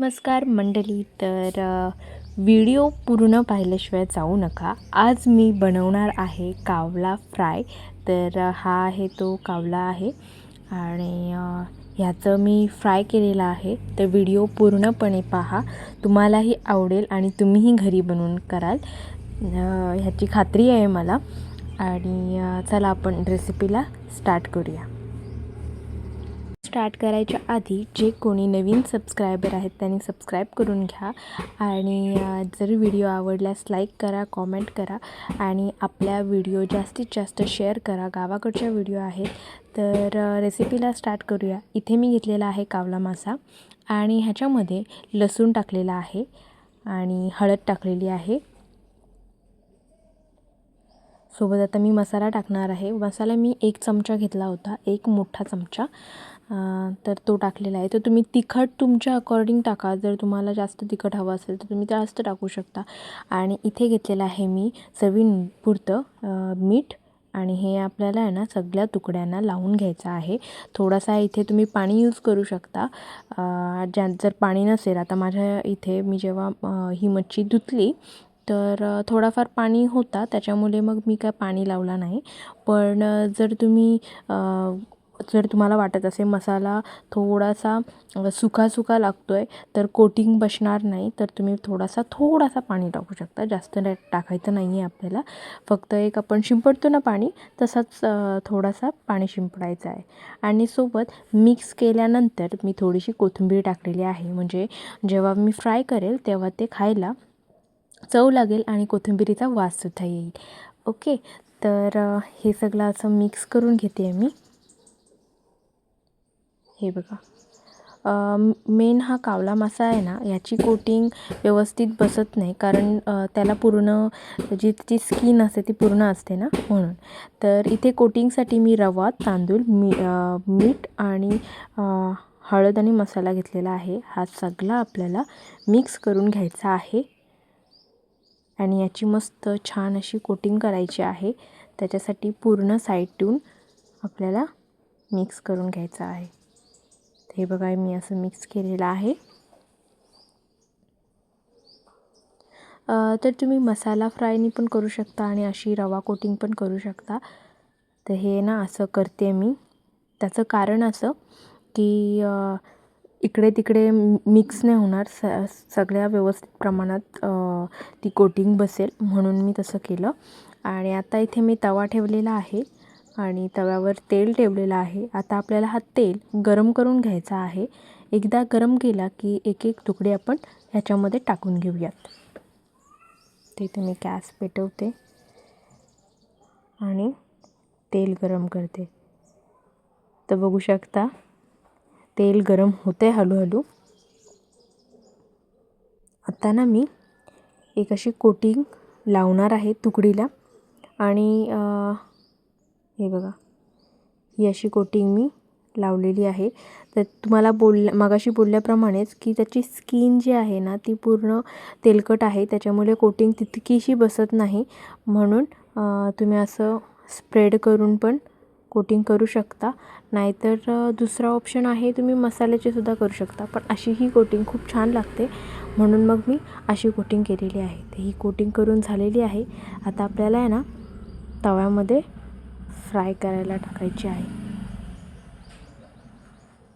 नमस्कार मंडळी तर व्हिडिओ पूर्ण पाहिल्याशिवाय जाऊ नका. आज मी बनवणार आहे कावला फ्राय. तर हा आहे तो कावला आहे आणि ह्याचं मी फ्राय केलेलं आहे. तर व्हिडिओ पूर्णपणे पहा. तुम्हालाही आवडेल आणि तुम्हीही घरी बनवून कराल. ह्याची खात्री आहे मला. आणि चला आपण रेसिपीला स्टार्ट करूया. स्टार्ट करायच्या आधी जे कोणी नवीन सबस्क्रायबर आहेत त्यांनी सबस्क्राईब करून घ्या. आणि जर व्हिडिओ आवडल्यास लाईक करा कॉमेंट करा. आणि आपल्या व्हिडिओ जास्तीत जास्त शेअर करा. गावाकडच्या व्हिडिओ आहेत. तर रेसिपीला स्टार्ट करूया. इथे मी घेतलेला आहे कावला मासा. आणि ह्याच्यामध्ये लसूण टाकलेला आहे. आणि हळद टाकलेली आहे. सोबत आता मी मसाला टाकणार आहे. मसाला मी एक चमचा घेतला होता. एक मोठा चमचा. तर तो टाकलेला आहे. तर तुम्ही तिखट तुमच्या अकॉर्डिंग टाका. जर तुम्हाला जास्त तिखट हवं असेल तर तुम्ही जास्त टाकू शकता. आणि इथे घेतलेलं आहे मी चवीपुरतं मीठ. आणि हे आपल्याला आहे ना सगळ्या तुकड्यांना लावून घ्यायचं आहे. थोडासा इथे तुम्ही पाणी यूज करू शकता. ज्या जर पाणी नसेल आता माझ्या इथे मी जेव्हा ही मच्छी धुतली तर थोडाफार पाणी होता. त्याच्यामुळे मग मी काय पाणी लावला नाही. पण जर तुम्ही जर तुम्हाला वाटत असेल मसाला थोडासा सुका सुका लागतो आहे तर कोटिंग बसणार नाही तर तुम्ही थोडासा थोडासा पाणी टाकू शकता. जास्त नाही टाकायचं नाही आहे आपल्याला. फक्त एक आपण शिंपडतो ना पाणी तसाच थोडासा पाणी शिंपडायचं आहे. आणि सोबत मिक्स केल्यानंतर मी थोडीशी कोथिंबीर टाकलेली आहे. म्हणजे जेव्हा मी फ्राय करेल तेव्हा ते खायला चव लागेल आणि कोथिंबिरीचा वाससुद्धा येईल. ओके? तर हे सगळं असं मिक्स करून घेते मी. हे बघा. मेन हा कावला मासा आहे ना याची कोटिंग व्यवस्थित बसत नाही. कारण त्याला पूर्ण जी त्याची स्किन असते ती पूर्ण असते ना म्हणून. तर इथे कोटिंगसाठी मी रवा तांदूळ मी मीठ आणि हळद आणि मसाला घेतलेला आहे. हा सगळा आपल्याला मिक्स करून घ्यायचा आहे. आणि याची मस्त छान अशी कोटिंग करायची आहे. त्याच्यासाठी पूर्ण साईडून आपल्याला मिक्स करून घ्यायचा आहे. हे बघा मी असं मिक्स केलेलं आहे. तर तुम्ही मसाला फ्रायनी पण करू शकता आणि अशी रवा कोटिंग पण करू शकता. तर हे ना असं करते मी. त्याचं कारण असं की इकडे तिकडे मिक्स नाही होणार. स सगळ्या व्यवस्थित प्रमाणात ती कोटिंग बसेल म्हणून मी तसं केलं. आणि आता इथे मी तवा ठेवलेला आहे. आणि तव्यावर तेल ठेवलेलं आहे. आता आपल्याला हा तेल गरम करून घ्यायचा आहे. एकदा गरम केला की एक एक तुकडे आपण ह्याच्यामध्ये टाकून घेऊयात. तिथे मी गॅस पेटवते आणि तेल गरम करते. तर बघू शकता तेल गरम होते हळूहळू. आता ना मी एक अशी कोटिंग लावणार आहे तुकडीला. आणि हे बघा. ही अशी कोटिंग मी लावलेली आहे. तर तुम्हाला बोल मगाशी बोलल्याप्रमाणेच की त्याची स्किन जी आहे ना ती पूर्ण तेलकट आहे. त्याच्यामुळे कोटिंग तितकीशी बसत नाही. म्हणून तुम्ही असं स्प्रेड करून पण कोटिंग करू शकता. नाहीतर दुसरा ऑप्शन आहे तुम्ही मसाल्याचे सुद्धा करू शकता. पण अशी ही कोटिंग खूप छान लागते. म्हणून मग मी अशी कोटिंग केलेली आहे. तर ही कोटिंग करून झालेली आहे. आता आपल्याला आहे ना तव्यामध्ये फ्राय करायला टाकायची आहे.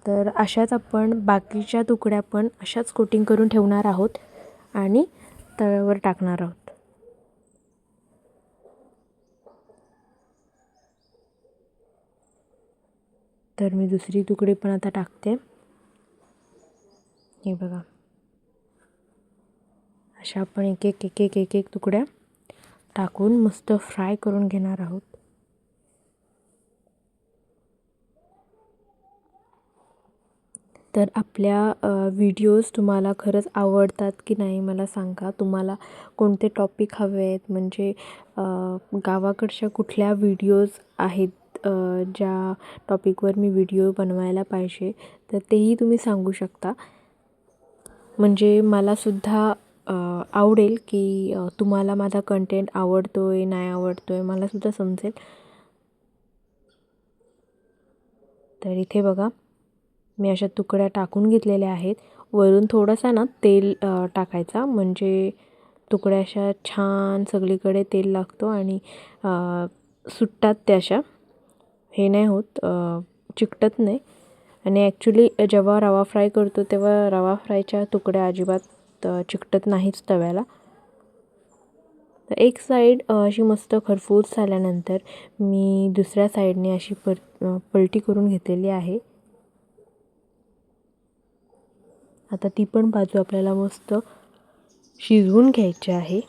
तर अशाच आपण बाकीच्या तुकड्या पण अशाच कोटिंग करून ठेवणार आहोत आणि तव्यावर टाकणार आहोत. तर मी दुसरी तुकडी पण आता टाकते. हे बघा. अशा आपण एक एक एक एक एक एक तुकड्या टाकून मस्त फ्राय करून घेणार आहोत. तर आपल्या व्हिडिओज तुम्हाला खरंच आवडतात की नाही मला सांगा? तुम्हाला कोणते टॉपिक हवे आहेत? म्हणजे गावाकडच्या कुठल्या व्हिडिओज आहेत ज्या टॉपिकवर मी व्हिडिओ बनवायला पाहिजे? तर तेही तुम्ही सांगू शकता. म्हणजे मलासुद्धा आवडेल की तुम्हाला माझा कंटेंट आवडतो आहे नाही आवडतो आहे मलासुद्धा समजेल. तर इथे बघा. मी अशा तुकड्या टाकून घेतलेल्या आहेत. वरून थोडासा ना तेल टाकायचा. म्हणजे तुकड्या अशा छान सगळीकडे तेल लागतो आणि सुटतात त्या अशा हे नाही होत चिकटत नाही. आणि ॲक्च्युली जेव्हा रवा फ्राय करतो तेव्हा रवा फ्रायच्या तुकड्या अजिबात चिकटत नाहीच तव्याला. तर एक साईड अशी मस्त खरफूस झाल्यानंतर मी दुसऱ्या साईडने अशी पर पलटी करून घेतलेली आहे. आता ती पण बाजू आपल्याला मस्त शिजवून घ्यायची आहे.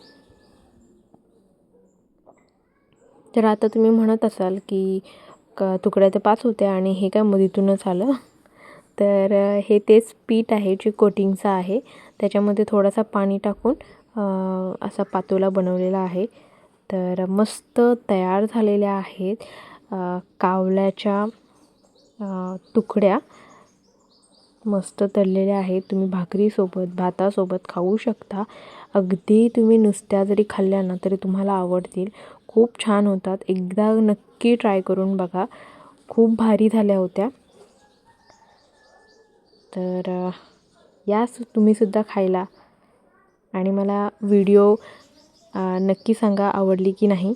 तर आता तुम्ही म्हणत असाल की क तुकड्या तर पाच होत्या आणि हे काय मधीतूनच आलं. तर हे तेच पीठ आहे जे कोटिंगचं आहे. त्याच्यामध्ये थोडासा पाणी टाकून असा पातोला बनवलेला आहे. तर मस्त तयार झालेल्या आहेत कावल्याच्या तुकड्या. मस्त तळलेल्या आहेत. तुम्ही भाकरीसोबत भातासोबत खाऊ शकता. अगदी तुम्ही नुसत्या जरी खाल्ल्या ना तरी तुम्हाला आवडतील. खूप छान होतात. एकदा नक्की ट्राय करून बघा. खूप भारी झाल्या होत्या. तर या तुम्हीसुद्धा खायला. आणि मला व्हिडिओ नक्की सांगा आवडली की नाही.